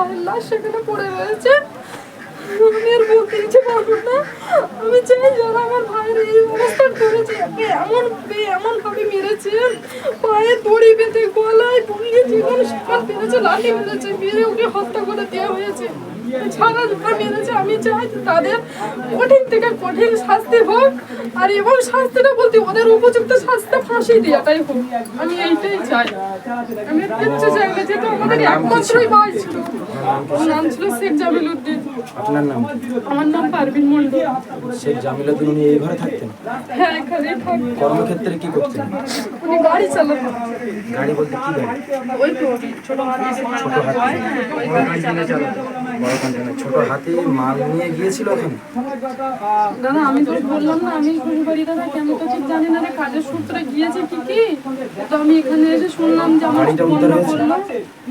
ভাইয়ের লাশ সেখানে পড়ে রয়েছে। আমি আর বলতে ইচ্ছে না। আমি চাই যারা আমার ভাইয়ের এই অবস্থা করেছে এমন এমন ভাবে মেরেছে, পায়ে দড়ি বেঁধে, গলায় বুড়িয়ে জীবন সকাল মেরেছে লাঠি মেরেছে, মেরে ওকে হত্যা করে দেওয়া হয়েছে। ছাড়া দুটো মেরেছে আমি চাই তাদের কঠিন থেকে কঠিন শাস্তি হোক আর এবং শাস্তিটা বলতে ওদের উপযুক্ত শাস্তি ফাঁসি দেওয়াটাই হোক। আমি এইটাই চাই। আমি কিচ্ছু চাই না যেহেতু আমাদের একমাত্রই ভাই ছিল। নাম ছিল শেখ জামিল উদ্দিন। আপনার নাম? আমার নাম পারভিন মন্ডল শেখ জামিলুদ্দিন উনি এই ঘরে থাকতেন? হ্যাঁ এখানেই থাকি কর্মক্ষেত্রে কি করতেন? উনি গাড়ি চালাতেন। গাড়ি বলতে কি গাড়ি? ওই তো ছোট হাতি ছোট হাতি ওই গাড়ি চালাতেন। বড় কন্টেনার ছোট হাতি মাল নিয়ে গিয়েছিল ওখানে। দাদা আমি তো বললাম না আমি কোন বাড়িতে আমি তো ঠিক জানি না রে কাজের সূত্রে গিয়েছে কি কি? তো আমি এখানে এসে শুনলাম যে আমার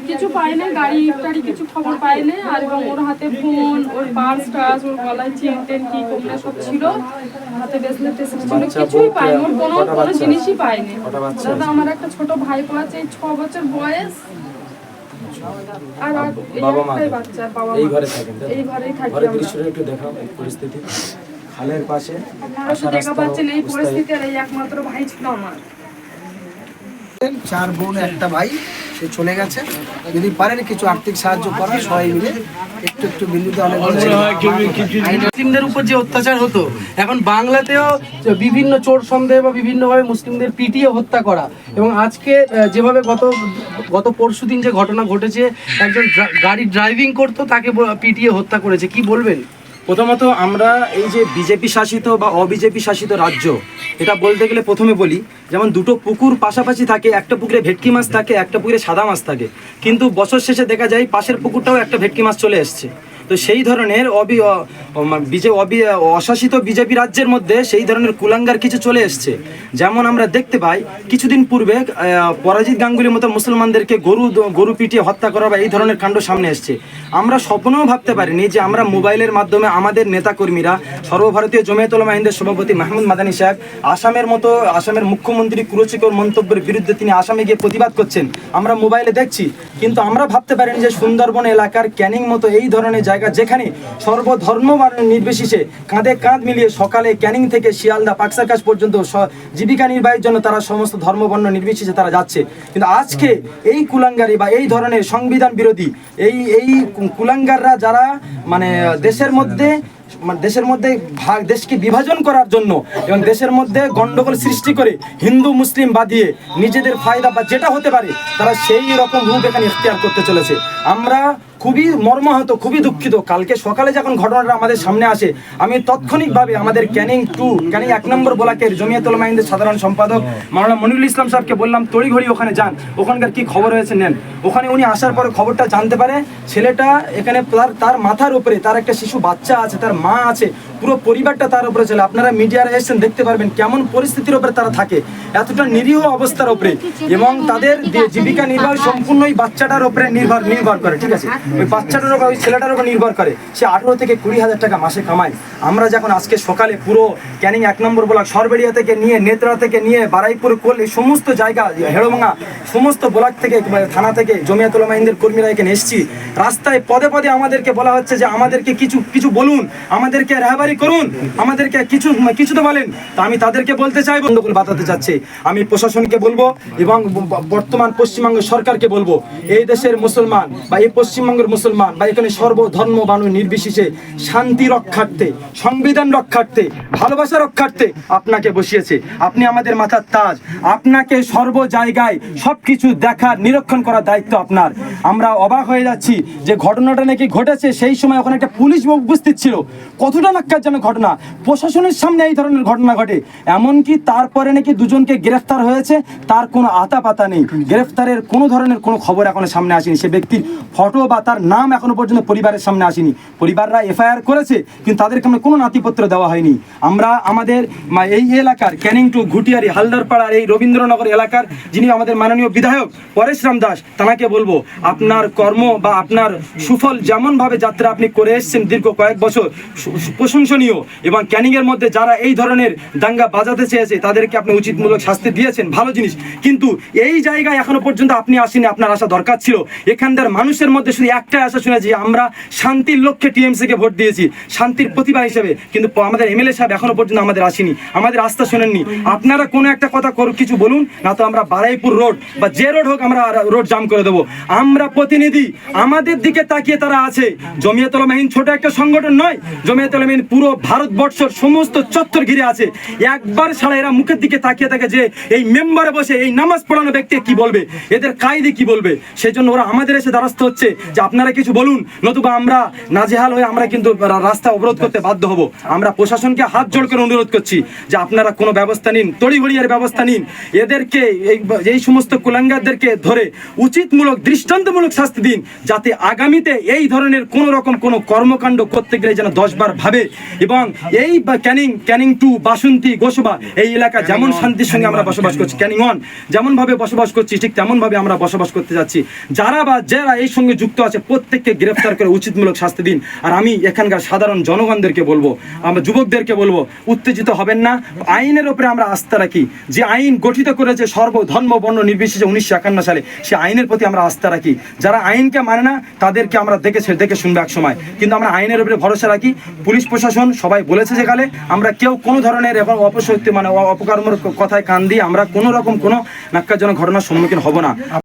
কিছু পাই না গাড়ি টাড়ি কিছু খবর পাই না আর এবং ওর হাতে ফোন ওর পার্স ওর গলায় চেন টেন কি কোমরে সব ছিল হাতে ব্রেসলেট টেসলেট ছিল কিছুই পাইনি ওর কোনো কোনো জিনিসই পাইনি দাদা আমার একটা ছোট ভাই আছে ছ বছর বয়স। আর বাবা মা এই ঘরে থাকেন এই ঘরেই থাকি ঘরের দৃশ্যটা একটু দেখাও এই পরিস্থিতি। খালের পাশে আপনারা তো দেখা পাচ্ছেন এই পরিস্থিতি আর এই একমাত্র ভাই ছিল আমার। চার বোন একটা ভাই। সে চলে গেছে। যদি পারেন কিছু আর্থিক সাহায্য করা সবাই মিলে একটু একটু বিন্দুতে অনেক মুসলিমদের উপর যে অত্যাচার হতো এখন বাংলাতেও বিভিন্ন চোর সন্দেহ বা বিভিন্নভাবে মুসলিমদের পিটিয়ে হত্যা করা। এবং আজকে যেভাবে গত গত পরশুদিন যে ঘটনা ঘটেছে একজন গাড়ি ড্রাইভিং করতো তাকে ব- পিটিয়ে হত্যা করেছে। কি বলবেন? প্রথমত আমরা এই যে বিজেপি শাসিত বা অবিজেপি শাসিত রাজ্য, এটা বলতে গেলে প্রথমে বলি, যেমন দুটো পুকুর পাশাপাশি থাকে, একটা পুকুরে ভেটকি মাছ থাকে, একটা পুকুরে সাদা মাছ থাকে। কিন্তু বছর শেষে দেখা যায় পাশের পুকুরটাও একটা ভেটকি মাছ চলে এসছে। তো সেই ধরনের অবি বিজে অবি অশাসিত বিজেপি রাজ্যের মধ্যে সেই ধরনের কুলাঙ্গার কিছু চলে এসছে। যেমন আমরা দেখতে পাই, কিছুদিন পূর্বে পরাজিত গাঙ্গুলির মতো মুসলমানদেরকে গরু গরু পিটিয়ে হত্যা করা বা এই ধরনের কাণ্ড সামনে এসছে। আমরা স্বপ্নেও ভাবতে পারিনি যে আমরা মোবাইলের মাধ্যমে আমাদের নেতাকর্মীরা, সর্বভারতীয় জমিয়তুল্লাহ হিন্দের সভাপতি মাহমুদ মাদানী সাহেব, আসামের মতো আসামের মুখ্যমন্ত্রী কুরুচিকর মন্তব্যের বিরুদ্ধে তিনি আসামে গিয়ে প্রতিবাদ করছেন। আমরা মোবাইলে দেখছি, কিন্তু আমরা ভাবতে পারিনি যে সুন্দরবন এলাকার ক্যানিং মতো এই ধরনের জায়গা যেখানে সর্বধর্ম নির্বিশেষে কাঁধে কাঁধ মিলিয়ে সকালে ক্যানিং থেকে শিয়ালদা পাকসাকাশ পর্যন্ত জীবিকা নির্বাহের জন্য তারা সমস্ত ধর্মবর্ণ নির্বিশেষে তারা যাচ্ছে। কিন্তু আজকে এই কুলাঙ্গারি বা এই ধরনের সংবিধান বিরোধী, এই এই কুলাঙ্গাররা যারা মানে দেশের মধ্যে মানে দেশের মধ্যে ভাগ দেশকে বিভাজন করার জন্য এবং দেশের মধ্যে গন্ডগোল সৃষ্টি করে হিন্দু, মুসলিম বাদিয়ে নিজেদের ফায়দা বা যেটা হতে পারে তারা সেই রকম রূপ এখানে ইখতিয়ার করতে চলেছে। আমরা খুবই মর্মাহত, খুবই দুঃখিত। কালকে সকালে যখন ঘটনাটা আমাদের সামনে আসে, আমি তাৎক্ষণিকভাবে আমাদের ক্যানিং টু, ক্যানিং এক নম্বর ব্লকের জমিয়তুল মাহিন্দের সাধারণ সম্পাদক মাওলানা মনিরুল ইসলাম সাহেবকে বললাম, তড়িঘড়ি ওখানে যান। ওখানকার কি খবর হয়েছে নেন। ওখানে উনি আসার পরে খবরটা জানতে পারে, ছেলেটা এখানে তার তার মাথার উপরে তার একটা শিশু বাচ্চা আছে, তার মা আছে, পুরো পরিবারটা তার উপরে চলে। আপনারা মিডিয়ারে এসেছেন, দেখতে পারবেন কেমন পরিস্থিতির উপরে তারা থাকে। এতটা নিরীহ অবস্থার উপরে। এবং তাদের জীবিকা নির্বাহ সম্পূর্ণ ওই বাচ্চাটার উপরে নির্ভর নির্ভর করে, ঠিক আছে? ওই বাচ্চাটার উপর ওই ছেলেটার উপর নির্ভর করে। সে আঠেরো থেকে কুড়ি হাজার টাকা মাসে কামায়। আমরা যখন আজকে সকালে পুরো ক্যানিং এক নম্বর ব্লক, সরবেড়িয়া থেকে নিয়ে, নেত্রা থেকে নিয়ে, বারাইপুর, কোল এই সমস্ত জায়গা, হেড়োভাঙা, সমস্ত ব্লক থেকে থানা থেকে জমিয়াতুল মাহিন্দের কর্মীরা এখানে এসেছি। রাস্তায় পদে পদে আমাদেরকে বলা হচ্ছে যে, আমাদেরকে কিছু কিছু বলুন। আমাদেরকে রেহাবারি করুন। আমাদেরকে কিছু কিছু তো বলেন। তা আমি তাদেরকে বলতে চাই বন্ধুগুলো বাতাতে চাচ্ছে আমি প্রশাসনকে বলব এবং বর্তমান পশ্চিমবঙ্গ সরকারকে বলব, এই দেশের মুসলমান বা এই পশ্চিমবঙ্গের মুসলমান বা এখানে সর্বধর্ম মানুষ নির্বিশেষে শান্তি রক্ষার্থে, সংবিধান রক্ষার্থে, ভালোবাসা রক্ষার্থে আপনাকে বসিয়েছে। আপনি আমাদের মাথার তাজ। আপনাকে সর্ব জায়গায় সব কিছু দেখার, নিরীক্ষণ করার দায়িত্ব আপনার। আমরা অবাক হয়ে যাচ্ছি যে ঘটনাটা নাকি ঘটেছে। সেই সময় ওখানে একটা পুলিশ উপস্থিত ছিল। কতটা নাক্কারজনক ঘটনা? প্রশাসনের সামনে এই ধরনের ঘটনা ঘটে। এমনকি তারপরে নাকি দুজনকে গ্রেফতার হয়েছে, তার কোনো আতা পাতা নেই। গ্রেফতারের কোনো ধরনের কোনো খবর এখনও সামনে আসেনি। সে ব্যক্তির ফটো বা তার নাম এখনও পর্যন্ত পরিবারের সামনে আসেনি। পরিবাররা এফআইআর করেছে, কিন্তু তাদেরকে আমরা কোনো নাতিপত্র দেওয়া হয়নি। আমরা আমাদের এই এলাকার ক্যানিং টু ঘুটিয়ারি, হালদারপাড়ার এই রবীন্দ্রনগর এলাকার যিনি আমাদের মাননীয় বিধায়ক পরেশ রাম দাস তাকে বলব, আপনার কর্ম বা আপনার সুফল যেমনভাবে যাত্রা আপনি করে এসেছেন দীর্ঘ কয়েক বছর প্রশংসনীয়। এবং ক্যানিংয়ের মধ্যে যারা এই ধরনের দাঙ্গা বাজাতে চেয়েছে, তাদেরকে আপনি উচিতমূলক শাস্তি দিয়েছেন, ভালো জিনিস। কিন্তু এই জায়গায় এখনও পর্যন্ত আপনি আসেনি আপনার আসা দরকার ছিল। এখানকার মানুষের মধ্যে শুধু একটাই আশা শুনেছি, আমরা শান্তির লক্ষ্যে টিএমসিকে ভোট দিয়েছি, শান্তির প্রতিভা হিসেবে। কিন্তু আমাদের এমএলএ সাহেব এখনও পর্যন্ত আমাদের আসেনি। আমাদের আস্থা শোনেননি। আপনারা কোনো একটা কথা করুক, কিছু বলুন, না তো আমরা বারাইপুর রোড বা যে রোড হোক আমরা রোড জাম করে দেবো। আমরা প্রতিনিধি, আমাদের দিকে তাকিয়ে তারা আছে। জমিয়তুল মাহিন ছোট একটা সংগঠন নয় পুরো ভারতবর্ষের সমস্ত চত্বর ঘিরে আছে। একবার ছাড়া এরা মুখের দিকে তাকিয়ে থাকে যে এই মেম্বারে বসে এই নামাজ পড়ানো ব্যক্তি কি বলবে? এদের কায়দি কি বলবে? সেই জন্য ওরা আমাদের এসে দ্বারস্থ হচ্ছে যে আপনারা কিছু বলুন, নতুবা আমরা নাজেহাল হয়ে আমরা কিন্তু রাস্তা অবরোধ করতে বাধ্য হব। আমরা প্রশাসনকে হাত জোড় করে অনুরোধ করছি যে আপনারা কোনো ব্যবস্থা নিন, তড়িঘড়িয়ার ব্যবস্থা নিন। এদেরকে এই এই সমস্ত কুলাঙ্গারদেরকে ধরে উচিতমূলক, দৃষ্টান্তমূলক শাস্তি দিন, যাতে আগামীতে এই ধরনের কোন রকম কোনো কর্মকাণ্ড করতে গেলে যেন দশবার ভাবে এবং এই ক্যানিং ক্যানিং টু বাসন্তী গোসবা এই এলাকা যেমন শান্তির সঙ্গে আমরা বসবাস করছি। ক্যানিং ওয়ান যেমন ভাবে বসবাস করছি ঠিক তেমন ভাবে আমরা বসবাস করতে যাচ্ছি। যারা বা যারা এই সঙ্গে যুক্ত আছে প্রত্যেককে গ্রেফতার করে উচিতমূলক শাস্তি দিন। আর আমি এখানকার সাধারণ জনগণদেরকে বলব আমরা যুবকদেরকে বলব উত্তেজিত হবেন না। আইনের ওপরে আমরা আস্থা রাখি। যে আইন গঠিত করেছে সর্ব ধর্ম বর্ণ নির্বিশেষে উনিশশো একান্ন সালে সে আইনের প্রতি আমরা আস্থা রাখি। যারা আইনকে মানে না তাদেরকে আমরা দেখে দেখে শুনব এক সময়। কিন্তু আমরা আইনের উপরে ভরসা রাখি পুলিশ প্রশাসন সবাই বলেছে যেখানে আমরা কেউ কোনো ধরনের এখন অপশক্তি মানে অপকর্মর কথায় কান দিয়ে আমরা কোনো রকম কোনো নাক্কাজনক ঘটনার সম্মুখীন হব না।